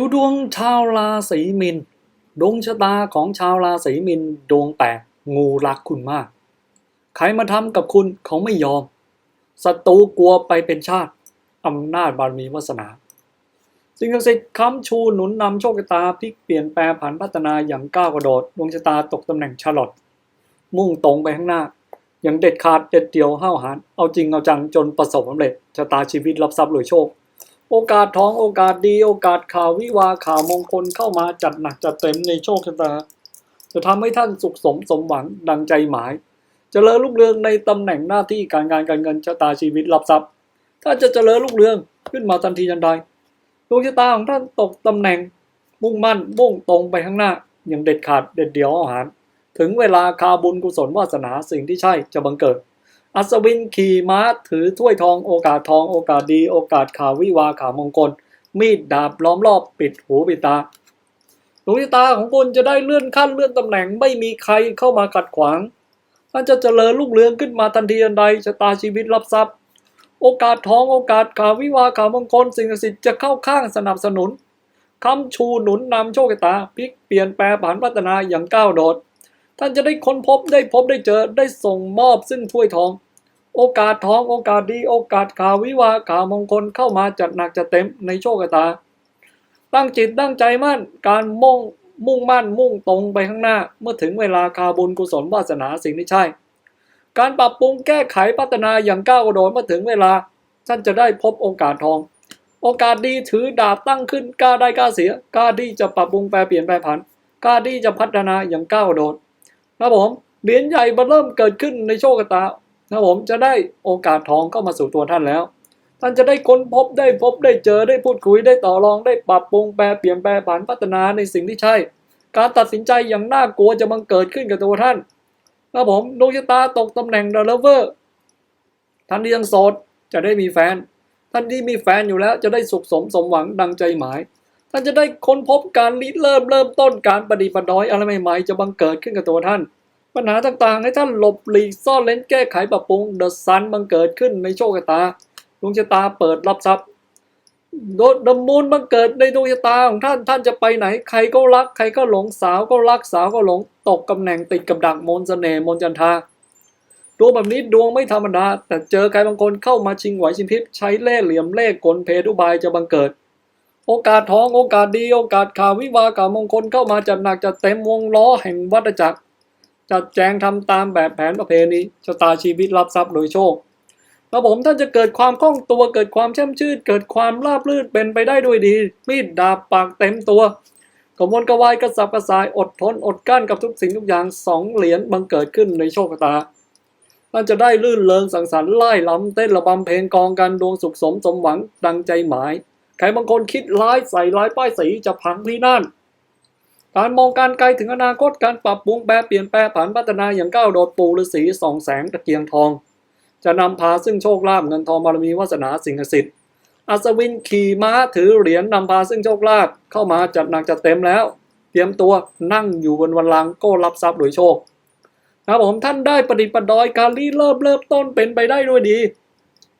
ดูดวงชาวราศีมินดวงชะตาของชาวราศีมินดวงแตกงูรักคุณมาก ใครมาทำกับคุณเขาไม่ยอมศัตรูกลัวไปเป็นชาติอำนาจบารมีวาสนา สิ่งศักดิ์สิทธิ์ค้ำชูหนุนนำโชคชะตาพลิกเปลี่ยนแปลงผันพัฒนาอย่างก้าวกระโดดดวงชะตาตกตำแหน่งชาลอตมุ่งตรงไปข้างหน้า อย่างเด็ดขาดเด็ดเดี่ยวห้าวหาญเอาจริงเอาจังจนประสบสำเร็จชะตาชีวิตรับทรัพย์รวยโชค โอกาสทองโอกาสดีโอกาสข่าววิวาข่าวมงคลเข้ามาจัดหนักจัดเต็มในโชคชะตา จะทำให้ท่านสุขสมสมหวังดังใจหมายจเจริญรุ่งเรืองในตำแหน่งหน้าที่การงานการเงินชะตาชีวิตรับทรัพย์ ถ้าจะเจริญรุ่งเรืองขึ้นมาทันทีทันใดดวงชะตาของท่านตกตำแหน่งมุ่งมั่นมุ่งตรงไปข้างหน้าอย่างเด็ดขาดเด็ดเดี่ยวอาหาร ถึงเวลาคาบุญกุศลวาสนาสิ่งที่ใช่จะบังเกิด อัศวินขี่ม้าถือถ้วยทองโอกาสทองโอกาสดี โอกาสข่าววิวาข่าวมงคล มีดดาบล้อมรอบปิดหูปิดตาดวงชะตาของคุณจะได้เลื่อนขั้นเลื่อนตำแหน่งไม่มีใครเข้ามาขัดขวางท่านจะเจริญรุ่งเรืองขึ้นมาทันทีทันใดชะตาชีวิตรับทรัพย์ โอกาสทองโอกาสข่าววิวาข่าวมงคลสิ่งศักดิ์สิทธิ์จะเข้าข้างสนับสนุนคำชูหนุนนำโชคชะตาพลิกเปลี่ยนแปลผันพัฒนาอย่างก้าวโดด ท่านจะได้ค้นพบได้พบได้เจอได้ส่งมอบซึ่งถ้วยทอง โอกาสทองโอกาสดี โอกาสข่าววิวาข่าวมงคลเข้ามาจัดหนักจัดเต็มในโชคชะตา ตั้งจิตตั้งใจมั่นการมุ่งมุ่งมั่นมุ่งตรงไปข้างหน้า เมื่อถึงเวลาคาบุญกุศลวาสนาสิ่งที่ใช่ การปรับปรุงแก้ไขพัฒนาอย่างก้าวกระโดดเมื่อถึงเวลาท่านจะได้พบโอกาสทอง โอกาสดีถือดาบตั้งขึ้นกล้าได้กล้าเสียกล้าดีจะปรับปรุงแปลเปลี่ยนแปลผันกล้าดีจะพัฒนาอย่างก้าวกระโดดนะผมเหรียญใหญ่มาเริ่มเกิดขึ้นในโชคชะตา นะผมจะได้โอกาสทองเข้ามาสู่ตัวท่านแล้ว ท่านจะได้ค้นพบได้พบได้เจอได้พูดคุยได้ต่อรองได้ปรับปรุงแปลเปลี่ยนแปลผันพัฒนาในสิ่งที่ใช่ การตัดสินใจอย่างน่ากลัวจะบังเกิดขึ้นกับตัวท่านนะผมดวงชะตาตกตำแหน่งเดลเวอร์ท่านที่ยังโสดจะได้มีแฟน ท่านที่มีแฟนอยู่แล้วจะได้สุขสมสมหวังดังใจหมาย ท่านจะได้ค้นพบการริเริ่มเริ่มต้นการปฏิบัติดอยอะไรใหม่ๆจะบังเกิดขึ้นกับตัวท่าน ปัญหาต่างๆ ให้ท่านหลบหลีกซ่อนเล้นแก้ไขปรับปรุงเดอะซันบังเกิดขึ้นในโชคชะตาดวงชะตาเปิดรับทรัพย์โดดดมูลบังเกิดในดวงชะตาของท่านท่านจะไปไหน ใครก็รัก ใครก็หลงสาวก็รักสาวก็หลงตกตำแหน่งติดกับดักมนต์เสน่ห์มนจันทราดวงแบบนี้ดวงไม่ธรรมดา แต่เจอใครบางคนเข้ามาชิงไหวชิงพริบใช้เล่ห์เหลี่ยมเล่ห์กลเพทุบายจะบังเกิด โอกาสทองโอกาสดีโอกาสข่าววิวาข่าวมงคลเข้ามาจัดหนักจัดเต็มวงล้อแห่งวัฏจักร จัดแจงทำตามแบบแผนประเพณีชะตาชีวิตรับทรัพย์โดยโชคแล้วผมท่านจะเกิดความคล่องตัวเกิดความแช่มชื่นเกิดความราบรื่นเป็นไปได้ด้วยดี มีดดาบปากเต็มตัวกระวนกระวายกระสับกระส่ายอดทนอดกั้นกับทุกสิ่งทุกอย่างสองเหรียญบังเกิดขึ้นในโชคชะตาท่านจะได้ลื่นเริงสังสรรค์ไล่ล้ำเต้นระบำเพลงกองกันดวงสุขสมสมหวังดังใจหมาย ใครบางคนคิดร้ายใส่ร้ายป้ายสีจะพังพินาศ การมองการไกลถึงอนาคตการปรับปรุงแปรเปลี่ยนแปลผันพัฒนาอย่างก้าวโดดปูฤาษีส่องแสงตะเกียงทอง จะนำพาซึ่งโชคลาภเงินทองบารมีวาสนาสิ่งศักดิ์สิทธิ์อัศวินขี่ม้าถือเหรียญนำพาซึ่งโชคลาภเข้ามาจัดหนักจัดเต็มแล้ว เตรียมตัวนั่งอยู่บนวันลังก็รับทรัพย์โดยโชคนะครับผมท่านได้ปฏิปดอยการรีเริ่มเริ่มต้นเป็นไปได้ด้วยดี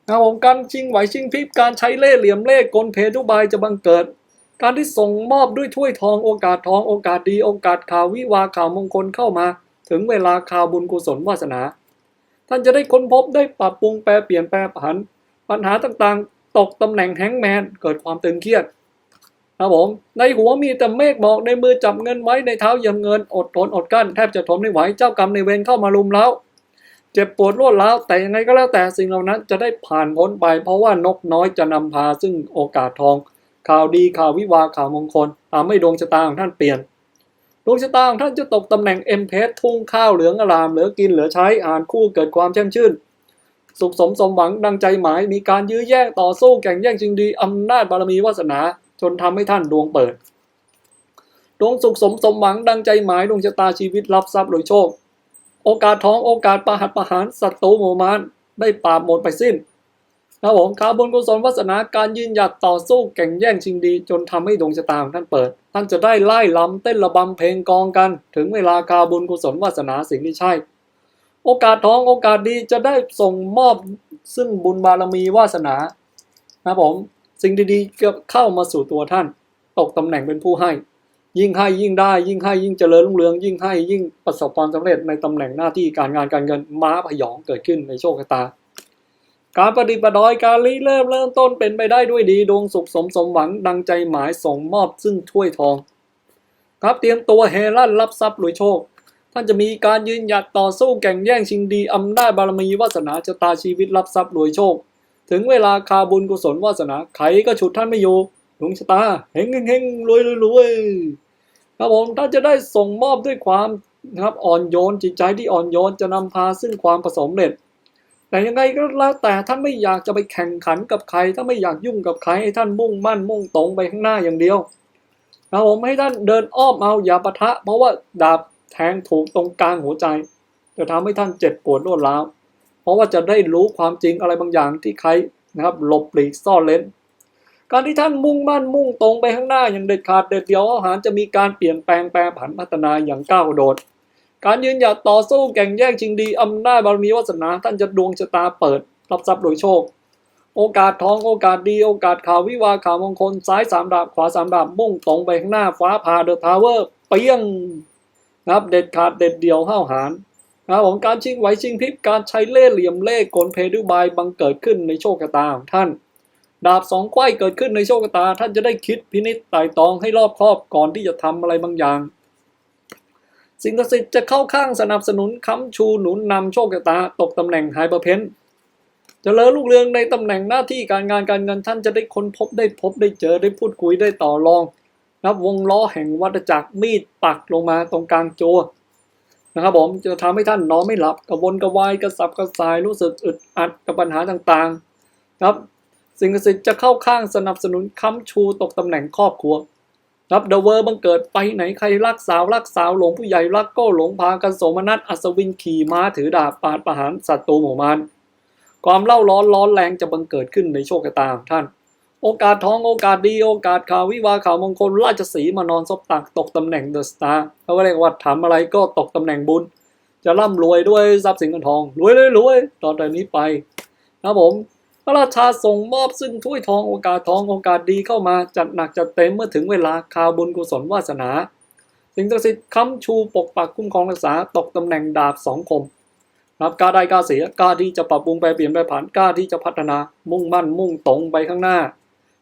นะครับผมการชิงไหวชิงพริบการใช้เล่ห์เหลี่ยมเล่กลเพทุบายจะบังเกิด การที่ส่งมอบด้วยถ้วยทองโอกาสทองโอกาสดีโอกาสข่าววิวาข่าวมงคลเข้ามา ถึงเวลาข่าวบุญกุศลวาสนา ท่านจะได้ค้นพบได้ปรับปรุงแปลเปลี่ยนแปลผัน ปัญหาต่างๆ ตกตำแหน่งแฮงแมนเกิดความตึงเครียดครับผมในหัวมีแต่เมฆหมอกในมือจับเงินไว้ในเท้าเหยียมเงินอดทนอดกลั้นแทบจะทนไม่ไหวเจ้ากรรมในเวรเข้ามาลุมแล้วเจ็บปวดรวดร้าวแต่ยังไงก็แล้วแต่สิ่งเหล่านั้นจะได้ผ่านพ้นไป เพราะว่านกน้อยจะนำพาซึ่งโอกาสทอง ข่าวดีข่าววิวาข่าวมงคลทำให้ดวงชะตาของท่านเปลี่ยน ดวงชะตาของท่านจะตกตำแหน่งเอ็มเพสทุ่งข้าวเหลืองอลามเหลือกินเหลือใช้อ่านคู่เกิดความแช่มชื่น สุขสมสมหวังดังใจหมายมีการยื้อแย่งต่อสู้แข่งแย่งชิงดีอำนาจบารมีวาสนา จนทำให้ท่านดวงเปิด ดวงสุขสมสมหวังดังใจหมายดวงชะตาชีวิตรับทรัพย์โดยโชค โอกาสท้องโอกาสประหัตประหารศัตรูหมู่มารได้ปราบหมดไปสิ้น นะผมข่าวบุญกุศลวาสนาการยืนหยัดต่อสู้แข่งแย่งชิงดี จนทำให้ดวงชะตาของท่านเปิด ท่านจะได้ไล่ลำเต้นระบำเพลงกองกัน ถึงเวลาข่าวบุญกุศลวาสนาสิ่งที่ใช่ โอกาสท้องโอกาสดีจะได้ส่งมอบซึ่งบุญบารมีวาสนานะผมสิ่งดีๆจะเข้ามาสู่ตัวท่าน ตกตำแหน่งเป็นผู้ให้ ยิ่งให้ยิ่งได้ ยิ่งให้ยิ่งเจริญรุ่งเรือง ยิ่งให้ยิ่งประสบความสำเร็จในตำแหน่งหน้าที่การงานการเงินม้าพยองเกิดขึ้นในโชคชะตา การปฏิบัติดอยการเริ่มเริ่มต้นเป็นไปได้ด้วยดีดวงสุขสมสมหวังดังใจหมายส่งมอบซึ่งถ้วยทอง ครับเตรียมตัวเฮลั่นรับทรัพย์รวยโชค ท่านจะมีการยืนหยัดต่อสู้แข่งแย่งชิงดีอำนาจบารมีวาสนาชะตาชีวิตรับทรัพย์รวยโชค ถึงเวลาคาบุญกุศลวาสนาใครก็ฉุดท่านไม่อยู่ดวงชะตาเฮงเฮงรวยรวยรวยครับผมท่านจะได้ส่งมอบด้วยความนะครับอ่อนโยนจิตใจที่อ่อนโยนจะนำพาซึ่งความประสมเร็จ แต่ยังไงก็แล้วแต่ท่านไม่อยากจะไปแข่งขันกับใครถ้านไม่อยากยุ่งกับใครให้ท่านมุ่งมั่นมุ่งตรงไปข้างหน้าอย่างเดียวครับผมให้ท่านเดินอ้อมเอาอย่าปะทะ เพราะว่าดาบแทงถูกตรงกลางหัวใจ จะทำให้ท่านเจ็บปวดรวดร้าวเพราะว่าจะได้รู้ความจริงอะไรบางอย่างที่ใครนะครับหลบหลีกซ่อนเล้นการที่ท่านมุ่งมั่นมุ่งตรงไปข้างหน้าอย่างเด็ดขาดเด็ดเดียวอาหารจะมีการเปลี่ยนแปลงแปรผันพัฒนาอย่างก้าวโดด การยืนหยัดต่อสู้แข่งแย่งชิงดีอำนาจบารมีวาสนาท่านจะดวงชะตาเปิด รับทรัพย์โดยโชค โอกาสทองโอกาสดีโอกาสข่าววิวาข่าวมงคลซ้ายสามดาบขวาสามดาบมุ่งตรงไปข้างหน้าฟ้าผ่าเดอะทาวเวอร์เปี้ยงนะครับเด็ดขาดเด็ดเดียวห้าวหาญนะครับผมการชิงไหวชิงพริบการใช้เล่ห์เหลี่ยมเล่ห์กลเพดุบายบังเกิดขึ้นในโชคชะตาของท่าน ดาบสองไขว้เกิดขึ้นในโชคชะตา ท่านจะได้คิดพินิจไต่ตองให้รอบคอบก่อนที่จะทำอะไรบางอย่าง สิ่งศักดิ์สิทธิ์จะเข้าข้างสนับสนุนค้ำชูหนุนนำโชคชะตาตกตำแหน่งไฮเปอร์เพนจะเลิญลูกเรืองในตำแหน่งหน้าที่การงานการเงินท่านจะได้ค้นพบได้พบได้เจอได้พูดคุยได้ต่อรองนับวงล้อแห่งวัฏจักรมีดปักลงมาตรงกลางโจนะครับผมจะทำให้ท่านนอนไม่หลับกระวนกระวายกระสับกระส่ายรู้สึกอึดอัดกับปัญหาต่างๆ ครับ สิ่งศักดิ์สิทธิ์จะเข้าข้างสนับสนุนค้ำชูตกตำแหน่งครอบครัว ครับเดอะเวอร์บังเกิดไปไหนใครรักสาวรักสาวหลงผู้ใหญ่รักก็หลงพากันโสมนัสอัศวินขี่ม้าถือดาบปาดประหารศัตรูหมู่มารความเล่าร้อนร้อนแรงจะบังเกิดขึ้นในโชคชะตาของท่าน โอกาสทองโอกาสดีโอกาสข่าววิวาข่าวมงคลราชสีมานอนซบตักตกตำแหน่งเดอะสตาร์เขาเรียกว่าทำอะไรก็ตกตำแหน่งบุญ จะร่ำรวยด้วยทรัพย์สินเงินทองรวยเลยรวยต่อแต่นี้ไปนะผม พระราชาส่งมอบซึ่งถ้วยทองโอกาสทองโอกาสดีเข้ามาจัดหนักจัดเต็มเมื่อถึงเวลาข่าวบุญกุศลวาสนาสิ่งศักดิ์สิทธิ์ค้ำชูปกปักคุ้มครองรักษาตกตำแหน่งดาบสองคมรับกล้าได้กล้าเสียกล้าที่จะปรับปรุงแปรเปลี่ยนแปรผันกล้าที่จะพัฒนา มุ่งมั่นมุ่งตรงไปข้างหน้า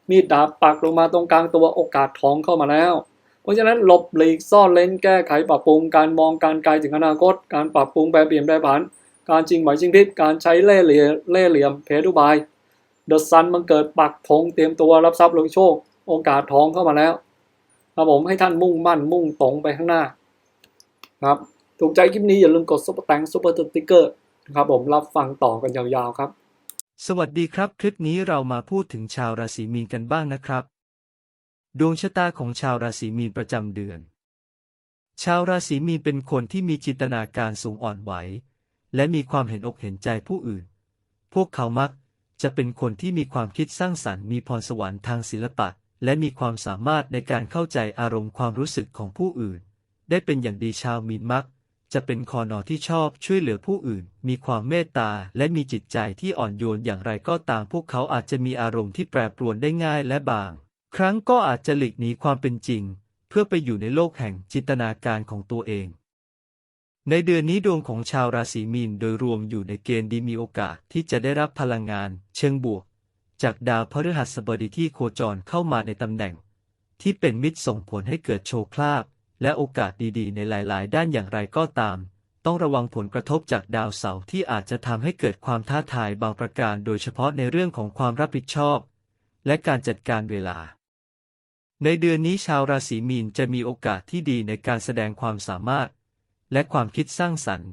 มีดดาบปักลงมาตรงกลางตัวโอกาสทองเข้ามาแล้ว เพราะฉะนั้นหลบหลีกซ่อนเลนแก้ไขปรับปรุงการมองการไกลถึงอนาคต การปรับปรุงแปรเปลี่ยนแปรผัน การจริงไหวจริงพริบการใช้เล่เหลี่ยมเล่เหลี่ยมเพดุบายเดอะซันมันเกิดปักธงเตรียมตัวรับทรัพย์ลงโชค โอกาสทองเข้ามาแล้วครับผมให้ท่านมุ่งมั่นมุ่งตรงไปข้างหน้าครับถูกใจคลิปนี้อย่าลืมกดซุปเปอร์แตงซุปเปอร์ติ๊กเกอร์ครับผมรับฟังต่อกันยาวๆครับ สวัสดีครับ คลิปนี้เรามาพูดถึงชาวราศีมีนกันบ้างนะครับ ดวงชะตาของชาวราศีมีนประจำเดือน ชาวราศีมีนเป็นคนที่มีจินตนาการสูงอ่อนไหว และมีความเห็นอกเห็นใจผู้อื่น พวกเขามักจะเป็นคนที่มีความคิดสร้างสรรค์มีพรสวรรค์ทางศิลปะ และมีความสามารถในการเข้าใจอารมณ์ความรู้สึกของผู้อื่น ได้เป็นอย่างดีชาวมีนมัก จะเป็นคอนอที่ชอบช่วยเหลือผู้อื่น มีความเมตตาและมีจิตใจที่อ่อนโยนอย่างไรก็ตาม พวกเขาอาจจะมีอารมณ์ที่แปรปรวนได้ง่ายและบาง ครั้งก็อาจจะหลีกหนีความเป็นจริง เพื่อไปอยู่ในโลกแห่งจินตนาการของตัวเอง ในเดือนนี้ดวงของชาวราศีมีนโดยรวมอยู่ในเกณฑ์ดีมีโอกาสที่จะได้รับพลังงาน เชิงบวก จากดาวพฤหัสบดีที่โคจรเข้ามาในตำแหน่ง ที่เป็นมิตรส่งผลให้เกิดโชคลาภและโอกาสดีๆ ในหลาย ๆ ด้านอย่างไรก็ตาม ต้องระวังผลกระทบจากดาวเสาร์ที่อาจจะทำให้เกิดความท้าทายบางประการ โดยเฉพาะในเรื่องของความรับผิดชอบ และการจัดการเวลา ในเดือนนี้ชาวราศีมีนจะมีโอกาสที่ดีในการแสดงความสามารถ และความคิดสร้างสรรค์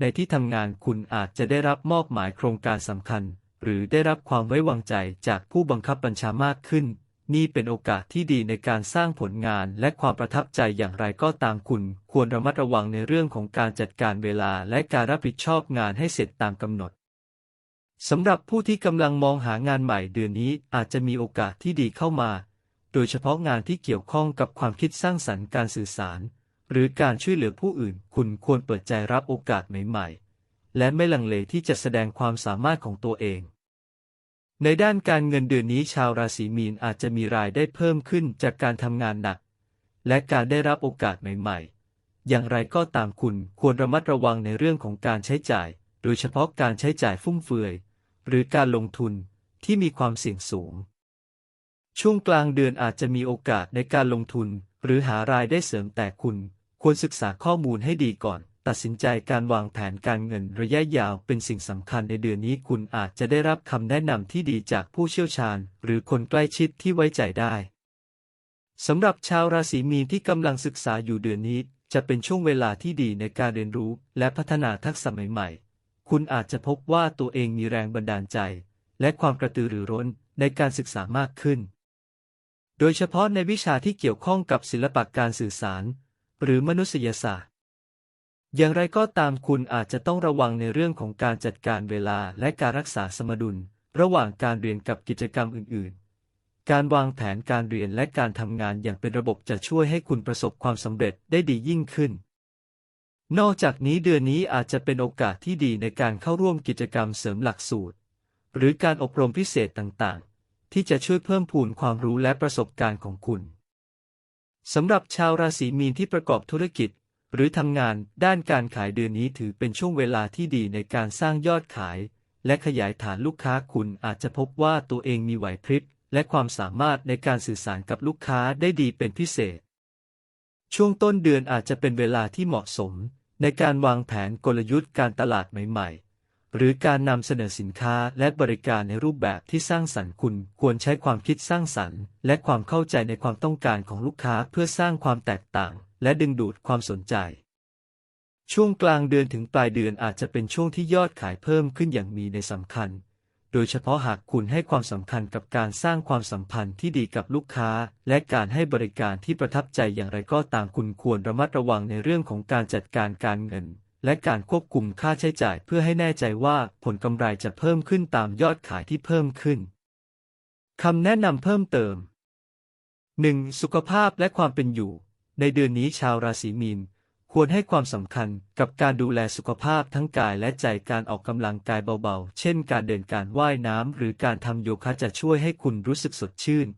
ในที่ทำงานคุณอาจจะได้รับมอบหมายโครงการสำคัญ หรือได้รับความไว้วางใจจากผู้บังคับบัญชามากขึ้น นี่เป็นโอกาสที่ดีในการสร้างผลงานและความประทับใจอย่างไรก็ตามคุณ ควรระมัดระวังในเรื่องของการจัดการเวลาและการรับผิดชอบงานให้เสร็จตามกำหนดสำหรับผู้ที่กำลังมองหางานใหม่เดือนนี้อาจจะมีโอกาสที่ดีเข้ามา โดยเฉพาะงานที่เกี่ยวข้องกับความคิดสร้างสรรค์การสื่อสาร หรือการช่วยเหลือผู้อื่น คุณควรเปิดใจรับโอกาสใหม่ๆ และไม่ลังเลที่จะแสดงความสามารถของตัวเอง ในด้านการเงินเดือนนี้ชาวราศีมีนอาจจะมีรายได้เพิ่มขึ้นจากการทำงานหนัก และการได้รับโอกาสใหม่ๆ อย่างไรก็ตามคุณควรระมัดระวังในเรื่องของการใช้จ่าย โดยเฉพาะการใช้จ่ายฟุ่มเฟือย หรือการลงทุนที่มีความเสี่ยงสูง ช่วงกลางเดือนอาจจะมีโอกาสในการลงทุน หรือหารายได้เสริมแต่คุณ ควรศึกษาข้อมูลให้ดีก่อน ตัดสินใจการวางแผนการเงินระยะยาวเป็นสิ่งสำคัญในเดือนนี้คุณอาจจะได้รับคำแนะนำที่ดีจากผู้เชี่ยวชาญ หรือคนใกล้ชิดที่ไว้ใจได้สำหรับชาวราศีมีนที่กำลังศึกษาอยู่เดือนนี้ จะเป็นช่วงเวลาที่ดีในการเรียนรู้ และพัฒนาทักษะใหม่ๆ คุณอาจจะพบว่าตัวเองมีแรงบันดาลใจ และความกระตือรือร้นในการศึกษามากขึ้น โดยเฉพาะในวิชาที่เกี่ยวข้องกับศิลปะการสื่อสาร หรือมนุษยศาสตร์ อย่างไรก็ตามคุณอาจจะต้องระวังในเรื่องของการจัดการเวลาและการรักษาสมดุล ระหว่างการเรียนกับกิจกรรมอื่น ๆ การวางแผนการเรียนและการทำงานอย่างเป็นระบบจะช่วยให้คุณประสบความสำเร็จได้ดียิ่งขึ้น นอกจากนี้เดือนนี้อาจจะเป็นโอกาสที่ดีในการเข้าร่วมกิจกรรมเสริมหลักสูตร หรือการอบรมพิเศษต่าง ๆ ที่จะช่วยเพิ่มพูนความรู้และประสบการณ์ของคุณ สำหรับชาวราศีมีนที่ประกอบธุรกิจ หรือทำงานด้านการขายเดือนนี้ถือเป็นช่วงเวลาที่ดีในการสร้างยอดขาย และขยายฐานลูกค้าคุณอาจจะพบว่าตัวเองมีไหวพริบและความสามารถในการสื่อสารกับลูกค้าได้ดีเป็นพิเศษ ช่วงต้นเดือนอาจจะเป็นเวลาที่เหมาะสม ในการวางแผนกลยุทธ์การตลาดใหม่ๆ หรือการนำเสนอสินค้าและบริการในรูปแบบที่สร้างสรรค์คุณควรใช้ความคิดสร้างสรรค์ และความเข้าใจในความต้องการของลูกค้าเพื่อสร้างความแตกต่าง และดึงดูดความสนใจ ช่วงกลางเดือนถึงปลายเดือนอาจจะเป็นช่วงที่ยอดขายเพิ่มขึ้นอย่างมีในสำคัญ โดยเฉพาะหากคุณให้ความสำคัญกับการสร้างความสัมพันธ์ที่ดีกับลูกค้า และการให้บริการที่ประทับใจอย่างไรก็ตามคุณควรระมัดระวังในเรื่องของการจัดการการเงิน และการควบคุมค่าใช้จ่ายเพื่อให้แน่ใจว่าผลกำไรจะเพิ่มขึ้นตามยอดขายที่เพิ่มขึ้นคำแนะนำเพิ่มเติม 1. สุขภาพและความเป็นอยู่ ในเดือนนี้ชาวราศีมีนควรให้ความสำคัญกับการดูแลสุขภาพทั้งกายและใจการออกกำลังกายเบาๆ เช่นการเดินการว่ายน้ำหรือการทำโยคะจะช่วยให้คุณรู้สึกสดชื่น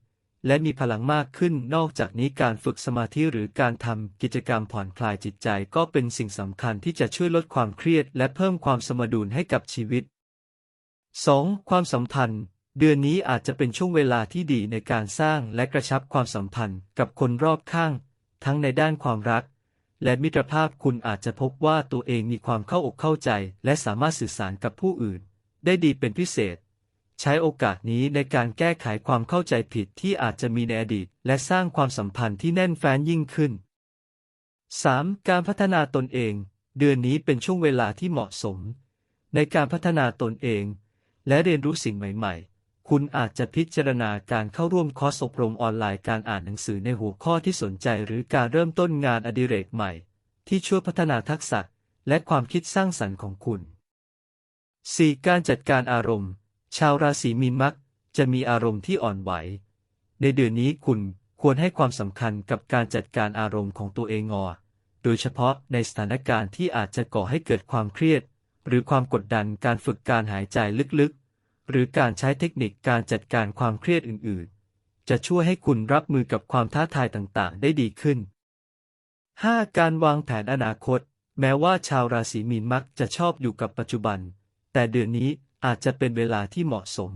และมีพลังมากขึ้น นอกจากนี้การฝึกสมาธิหรือการทำกิจกรรมผ่อนคลายจิตใจก็เป็นสิ่งสำคัญที่จะช่วยลดความเครียด และเพิ่มความสมดุลให้กับชีวิต 2. ความสัมพันธ์ เดือนนี้อาจจะเป็นช่วงเวลาที่ดีในการสร้างและกระชับความสัมพันธ์กับคนรอบข้าง ทั้งในด้านความรัก และมิตรภาพคุณอาจจะพบว่าตัวเองมีความเข้าอกเข้าใจ และสามารถสื่อสารกับผู้อื่น ได้ดีเป็นพิเศษ ใช้โอกาสนี้ในการแก้ไขความเข้าใจผิดที่อาจจะมีในอดีต และสร้างความสัมพันธ์ที่แน่นแฟ้นยิ่งขึ้น 3. การพัฒนาตนเอง เดือนนี้เป็นช่วงเวลาที่เหมาะสม ในการพัฒนาตนเอง และเรียนรู้สิ่งใหม่ ๆ คุณอาจจะพิจารณาการเข้าร่วมคอร์สอบรมออนไลน์การอ่านหนังสือในหัวข้อที่สนใจ หรือการเริ่มต้นงานอดิเรกใหม่ ที่ช่วยพัฒนาทักษะ และความคิดสร้างสรรค์ของคุณ 4. การจัดการอารมณ์ ชาวราศีมีนมักจะมีอารมณ์ที่อ่อนไหว ในเดือนนี้คุณควรให้ความสำคัญกับการจัดการอารมณ์ของตัวเองงอ โดยเฉพาะในสถานการณ์ที่อาจจะก่อให้เกิดความเครียด หรือความกดดันการฝึกการหายใจลึกๆ หรือการใช้เทคนิคการจัดการความเครียดอื่นๆ จะช่วยให้คุณรับมือกับความท้าทายต่างๆ ได้ดีขึ้น 5. การวางแผนอนาคต แม้ว่าชาวราศีมีนมักจะชอบอยู่กับปัจจุบัน แต่เดือนนี้ อาจจะเป็นเวลาที่เหมาะสม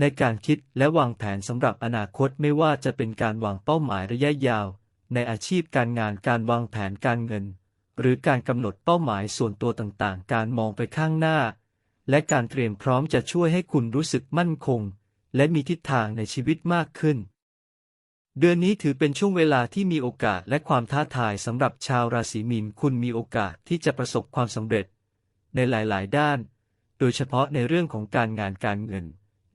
ในการคิดและวางแผนสำหรับอนาคตไม่ว่าจะเป็นการวางเป้าหมายระยะยาว ในอาชีพการงานการวางแผนการเงิน หรือการกำหนดเป้าหมายส่วนตัวต่างๆ การมองไปข้างหน้า และการเตรียมพร้อมจะช่วยให้คุณรู้สึกมั่นคง และมีทิศทางในชีวิตมากขึ้นเดือนนี้ถือเป็นช่วงเวลาที่มีโอกาสและความท้าทายสำหรับชาวราศีมีนคุณมีโอกาสที่จะประสบความสำเร็จ ในหลาย ๆ ด้าน โดยเฉพาะในเรื่องของการงานการเงิน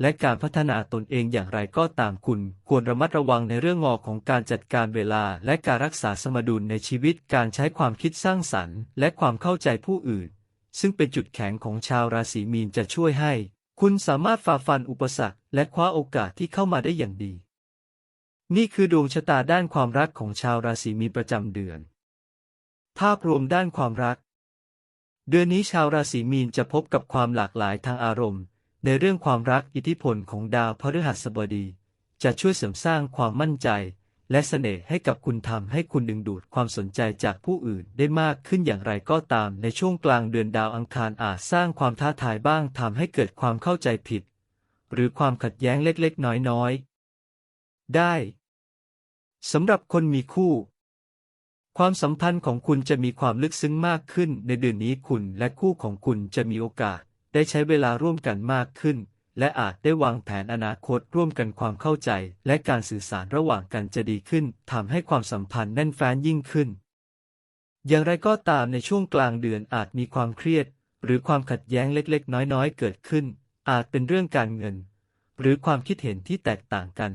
และการพัฒนาตนเองอย่างไรก็ตามคุณ ควรระมัดระวังในเรื่องงอของการจัดการเวลา และการรักษาสมดุลในชีวิตการใช้ความคิดสร้างสรรค์ และความเข้าใจผู้อื่น ซึ่งเป็นจุดแข็งของชาวราศีมีนจะช่วยให้ คุณสามารถฝ่าฟันอุปสรรค และคว้าโอกาสที่เข้ามาได้อย่างดี นี่คือดวงชะตาด้านความรักของชาวราศีมีนประจำเดือน ภาพรวมด้านความรัก เดือนนี้ชาวราศีมีนจะพบกับความหลากหลายทางอารมณ์ ในเรื่องความรักอิทธิพลของดาวพฤหัสบดี จะช่วยเสริมสร้างความมั่นใจ และเสน่ห์ให้กับคุณทำให้คุณดึงดูดความสนใจจากผู้อื่นได้มากขึ้นอย่างไรก็ตาม ในช่วงกลางเดือนดาวอังคารอาจสร้างความท้าทายบ้างทำให้เกิดความเข้าใจผิด หรือความขัดแย้งเล็กๆ น้อยๆ ได้สำหรับคนมีคู่ ความสัมพันธ์ของคุณจะมีความลึกซึ้งมากขึ้น ในเดือนนี้คุณและคู่ของคุณจะมีโอกาส ได้ใช้เวลาร่วมกันมากขึ้น และอาจได้วางแผนอนาคตร่วมกันความเข้าใจ และการสื่อสารระหว่างกันจะดีขึ้นทำให้ความสัมพันธ์แน่นแฟ้นยิ่งขึ้น อย่างไรก็ตามในช่วงกลางเดือนอาจมีความเครียด หรือความขัดแย้งเล็กๆ น้อยๆ เกิดขึ้น อาจเป็นเรื่องการเงิน หรือความคิดเห็นที่แตกต่างกัน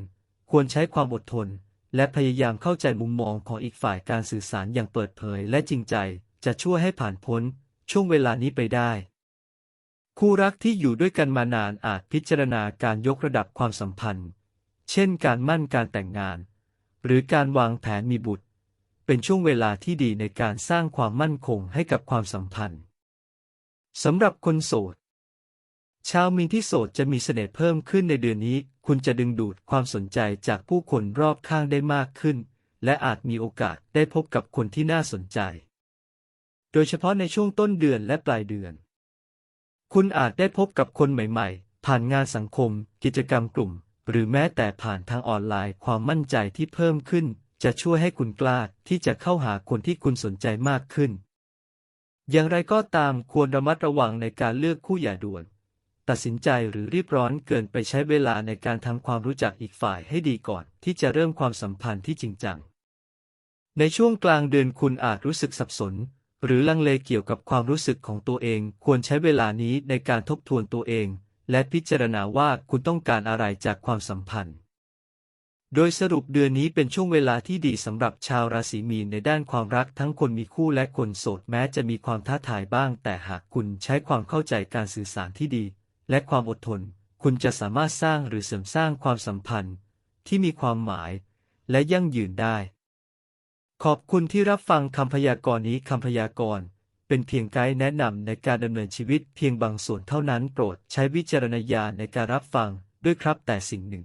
ควรใช้ความอดทน และพยายามเข้าใจมุมมองของอีกฝ่ายการสื่อสารอย่างเปิดเผยและจริงใจ จะช่วยให้ผ่านพ้น ช่วงเวลานี้ไปได้ คู่รักที่อยู่ด้วยกันมานานอาจพิจารณาการยกระดับความสัมพันธ์ เช่น การมั่นการแต่งงาน หรือการวางแผนมีบุตร เป็นช่วงเวลาที่ดีในการสร้างความมั่นคงให้กับความสัมพันธ์สำหรับคนโสด ชาวมีนที่โสดจะมีเสน่ห์เพิ่มขึ้นในเดือนนี้ คุณจะดึงดูดความสนใจจากผู้คนรอบข้างได้มากขึ้น และอาจมีโอกาสได้พบกับคนที่น่าสนใจ โดยเฉพาะในช่วงต้นเดือนและปลายเดือน คุณอาจได้พบกับคนใหม่ ๆ ผ่านงานสังคม กิจกรรมกลุ่ม หรือแม้แต่ผ่านทางออนไลน์ ความมั่นใจที่เพิ่มขึ้น จะช่วยให้คุณกล้าที่จะเข้าหาคนที่คุณสนใจมากขึ้น อย่างไรก็ตามควรระมัดระวังในการเลือกคู่อย่าด่วน ตัดสินใจหรือรีบร้อนเกินไปใช้เวลาในการทำความรู้จักอีกฝ่ายให้ดีก่อน ที่จะเริ่มความสัมพันธ์ที่จริงจัง ในช่วงกลางเดือนคุณอาจรู้สึกสับสน หรือลังเลเกี่ยวกับความรู้สึกของตัวเอง ควรใช้เวลานี้ในการทบทวนตัวเอง และพิจารณาว่าคุณต้องการอะไรจากความสัมพันธ์ โดยสรุปเดือนนี้เป็นช่วงเวลาที่ดีสำหรับชาวราศีมีนในด้านความรักทั้งคนมีคู่และคนโสดแม้จะมีความท้าทายบ้าง แต่หากคุณใช้ความเข้าใจการสื่อสารที่ดี และความอดทน คุณจะสามารถสร้างหรือเสริมสร้างความสัมพันธ์ ที่มีความหมาย และยั่งยืนได้ ขอบคุณที่รับฟังคำพยากรณ์นี้คำพยากรณ์เป็นเพียงไกด์แนะนำในการดำเนินชีวิตเพียงบางส่วนเท่านั้นโปรดใช้วิจารณญาณในการรับฟังด้วยครับแต่สิ่งหนึ่ง